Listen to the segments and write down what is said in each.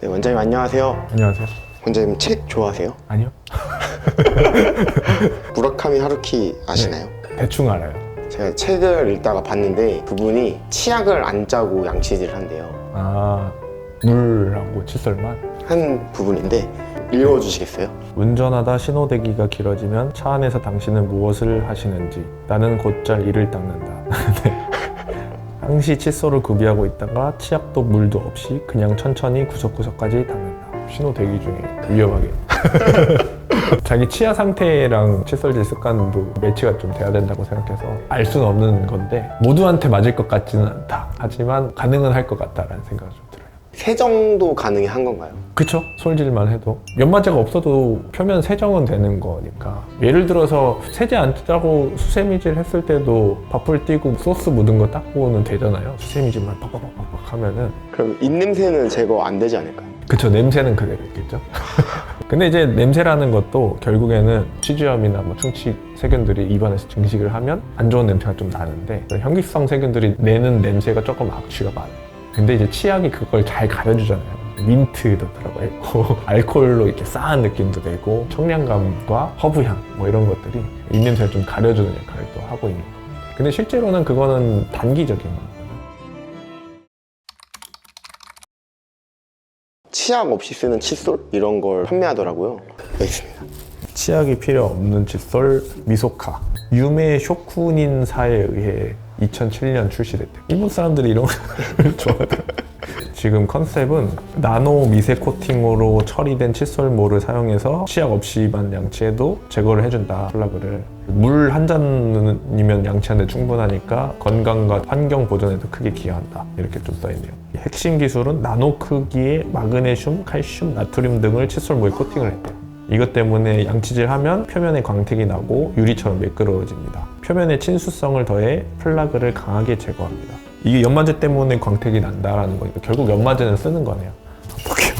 네, 원장님 안녕하세요. 안녕하세요. 원장님 책 좋아하세요? 아니요. 무라카미 하루키 아시나요? 대충 알아요. 제가 책을 읽다가 봤는데 그분이 치약을 안 짜고 양치질을 한대요. 아, 물하고 칫솔만. 한 부분인데 읽어주시겠어요? 운전하다 신호대기가 길어지면 차 안에서 당신은 무엇을 하시는지 나는 곧잘 이를 닦는다. 네. 항시 칫솔을 구비하고 있다가 치약도 물도 없이 그냥 천천히 구석구석까지 닦는다. 신호 대기 중에 위험하게. 자기 치아 상태랑 칫솔질 습관도 매치가 좀 돼야 된다고 생각해서 알 수는 없는 건데 모두한테 맞을 것 같지는 않다. 하지만 가능은 할 것 같다라는 생각이 좀 들어요. 세정도 가능한 건가요? 그쵸? 솔질만 해도. 연마제가 없어도 표면 세정은 되는 거니까. 예를 들어서 세제 안 짜고 수세미질 했을 때도 밥풀 띄고 소스 묻은 거 닦고는 되잖아요. 수세미질만 팍팍팍팍 하면은. 그럼 입냄새는 제거 안 되지 않을까요? 그쵸. 냄새는 그대로 있겠죠? 근데 이제 냄새라는 것도 결국에는 치주염이나 뭐 충치 세균들이 입안에서 증식을 하면 안 좋은 냄새가 좀 나는데 현기성 세균들이 내는 냄새가 조금 악취가 많아요 근데 이제 치약이 그걸 잘 가려주잖아요. 민트도 들어가 있고 알코올로 이렇게 싸한 느낌도 내고 청량감과 허브향 뭐 이런 것들이 입냄새를 좀 가려주는 역할을 또 하고 있는 겁니다. 근데 실제로는 그거는 단기적인 거예요. 치약 없이 쓰는 칫솔? 이런 걸 판매하더라고요. 여기 있습니다. 치약이 필요 없는 칫솔 미소카. 유메 쇼쿠닌사에 의해 2007년 출시됐대요 일본 사람들이 이런 걸 좋아하더라고요 지금 컨셉은 나노 미세 코팅으로 처리된 칫솔모를 사용해서 치약 없이만 양치해도 제거를 해준다 플라그를. 물 한 잔이면 양치하는데 충분하니까 건강과 환경 보존에도 크게 기여한다. 이렇게 좀 써있네요. 핵심 기술은 나노 크기의 마그네슘, 칼슘, 나트륨 등을 칫솔모에 코팅을 했대요. 이것 때문에 양치질 하면 표면에 광택이 나고 유리처럼 매끄러워집니다. 표면에 친수성을 더해 플라그를 강하게 제거합니다. 이게 연마제 때문에 광택이 난다라는 거니까 결국 연마제는 쓰는 거네요. 볼게요.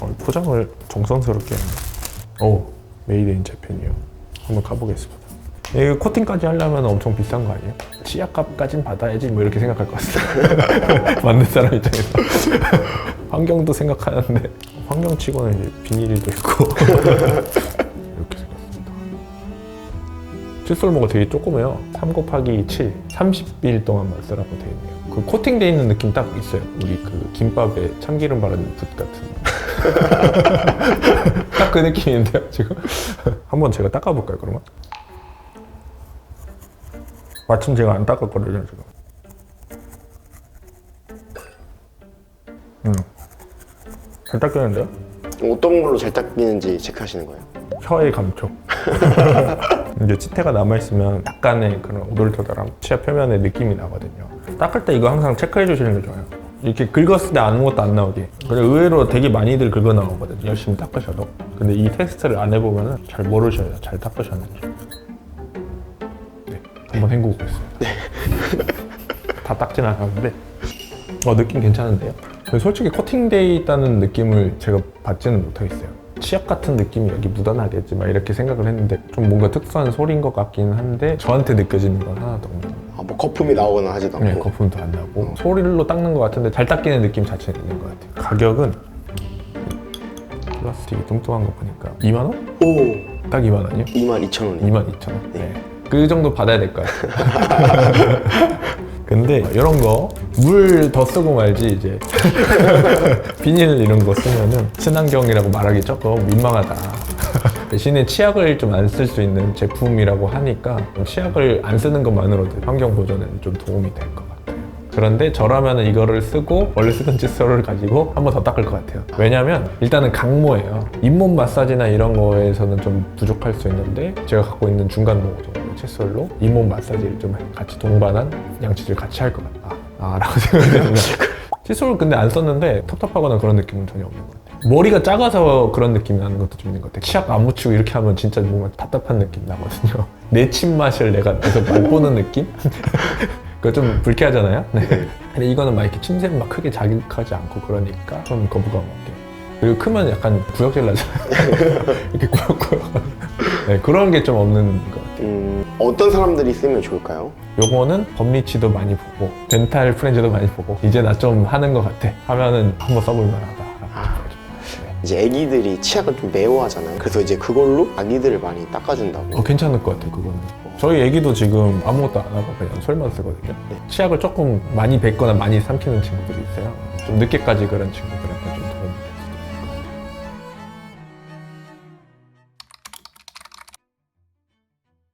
어, 포장을 정성스럽게 했네. 오, 메이드 인 재팬이요. 한번 가보겠습니다. 이거 코팅까지 하려면 엄청 비싼 거 아니에요? 치약값까진 받아야지 뭐 이렇게 생각할 것 같아요. 만든 사람 입장에서. 환경도 생각하는데 환경치고는 이제 비닐도 있고. 칫솔모가 되게 조그매요. 3 곱하기 7, 30일 동안만 쓰라고 되어 있네요. 그 코팅돼 있는 느낌 딱 있어요. 우리 그 김밥에 참기름 바르는 붓 같은. 딱 그 느낌인데요, 지금. 한번 제가 닦아볼까요, 그러면? 마침 제가 안 닦았거든요, 지금. 음. 잘 닦이는데요? 어떤 걸로 잘 닦이는지 체크하시는 거예요? 혀의 감촉. 이제 치태가 남아있으면 약간의 그런 오돌토돌함, 치아 표면의 느낌이 나거든요. 닦을 때 이거 항상 체크해 주시는 게 좋아요. 이렇게 긁었을 때 아무것도 안 나오게. 근데 의외로 되게 많이들 긁어 나오거든요. 열심히 닦으셔도. 근데 이 테스트를 안 해보면 잘 모르셔요. 잘 닦으셨는지. 네, 한번 헹구고 있습니다. 다 닦진 않았는데, 어, 느낌 괜찮은데요? 솔직히 코팅돼 있다는 느낌을 제가 받지는 못하겠어요. 치약 같은 느낌이 여기 묻어나겠지 막 이렇게 생각을 했는데 좀 뭔가 특수한 소리인 것 같긴 한데 저한테 느껴지는 건 하나도 없는 거예요. 아, 뭐 거품이 나오거나 하지도 않고 네, 거품도 안 나고 소리로 닦는 것 같은데 잘 닦이는 느낌 자체는 있는 것 같아요. 가격은 플라스틱이 뚱뚱한 거 보니까 2만 원? 오! 딱 2만 원이요? 22,000원 2만 2천 원. 네. 그 정도 받아야 될 것 같아요. 근데 이런 거 물 더 쓰고 말지 이제 비닐 이런 거 쓰면은 친환경이라고 말하기 조금 민망하다. 대신에 치약을 좀 안 쓸 수 있는 제품이라고 하니까 치약을 안 쓰는 것만으로도 환경 보존에는 좀 도움이 될 것 같아요. 그런데 저라면 이거를 쓰고 원래 쓰던 칫솔을 가지고 한 번 더 닦을 것 같아요. 왜냐면 일단은 강모예요. 잇몸 마사지나 이런 거에서는 좀 부족할 수 있는데 제가 갖고 있는 중간모 정도 칫솔로 잇몸 마사지를 좀 같이 동반한 양치질 같이 할 것 같다. 아, 라고 생각했는데 칫솔 근데 안 썼는데 텁텁하거나 그런 느낌은 전혀 없는 것 같아요. 머리가 작아서 그런 느낌이 나는 것도 좀 있는 것 같아요. 치약 안 묻히고 이렇게 하면 진짜 뭔가 답답한 느낌 나거든요. 내 침 맛을 내가 계속 맛보는 느낌? 그거 좀 불쾌하잖아요. 네. 근데 이거는 막 이렇게 침샘 막 크게 자극하지 않고 그러니까 좀 거부감 없게. 그리고 크면 약간 구역질 나잖아요. 이렇게 꾸역꾸역. 네, 그런 게 좀 없는 것 같아요. 음, 어떤 사람들이 쓰면 좋을까요? 요거는 법리치도 많이 보고 덴탈 프렌즈도 많이 보고 이제 나 좀 하는 것 같아 하면은 한번 써볼 만하다 아. 이제 애기들이 치약을 좀 매워하잖아요. 그래서 이제 그걸로 아기들을 많이 닦아준다고. 어, 괜찮을 것 같아요 그거는 저희 애기도 지금 아무것도 안 하고 그냥 솔만 쓰거든요 네. 치약을 조금 많이 뱉거나 많이 삼키는 친구들이 있어요 좀 늦게까지 그런 친구들한테 좀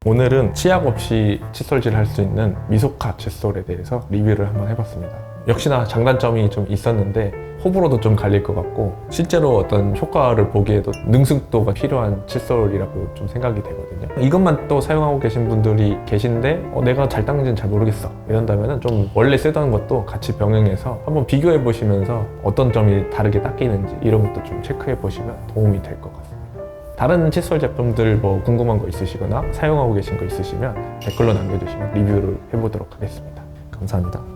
오늘은 치약 없이 칫솔질 할 수 있는 미소카 칫솔에 대해서 리뷰를 한번 해봤습니다. 역시나 장단점이 좀 있었는데 호불호도 좀 갈릴 것 같고 실제로 어떤 효과를 보기에도 능숙도가 필요한 칫솔이라고 좀 생각이 되거든요. 이것만 또 사용하고 계신 분들이 계신데 어, 내가 잘 닦는지는 잘 모르겠어 이런다면 좀 원래 쓰던 것도 같이 병행해서 한번 비교해 보시면서 어떤 점이 다르게 닦이는지 이런 것도 좀 체크해 보시면 도움이 될 것 같습니다. 다른 칫솔 제품들 뭐 궁금한 거 있으시거나 사용하고 계신 거 있으시면 댓글로 남겨주시면 리뷰를 해보도록 하겠습니다. 감사합니다.